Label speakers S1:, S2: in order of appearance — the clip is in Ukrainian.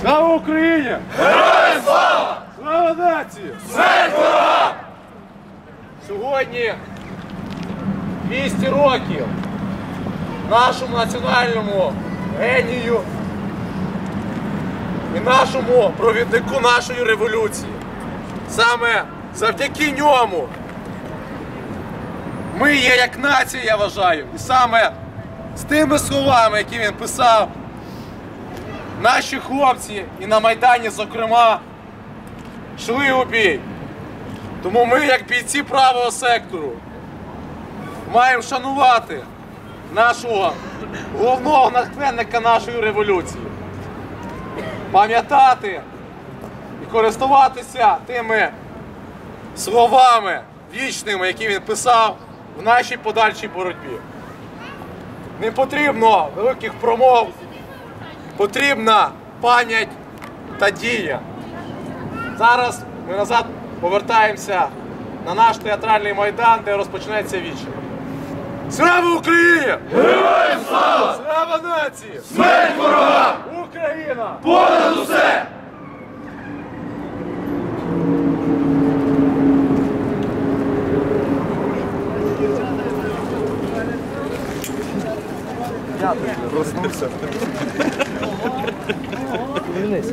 S1: слава
S2: Україні! Героям слава! Слава нації! Смерть ворогам! Сьогодні 200 років нашому національному генію і нашому провіднику нашої революції. Саме завдяки ньому ми є як нація, я вважаю. І саме з тими словами, які він писав, наші хлопці і на Майдані, зокрема, йшли у бій. Тому ми, як бійці правого сектору, маємо шанувати нашого головного натхненника нашої революції, пам'ятати і користуватися тими словами вічними, які він писав в нашій подальшій боротьбі. Не потрібно великих промов, потрібна пам'ять та дія. Зараз ми назад повертаємося на наш театральний майдан, де розпочнеться віче. Слава Україні!
S3: Героям слава!
S2: Слава нації!
S3: Смерть ворога!
S2: Україна!
S3: Понад усе! Проснувся. Повернись.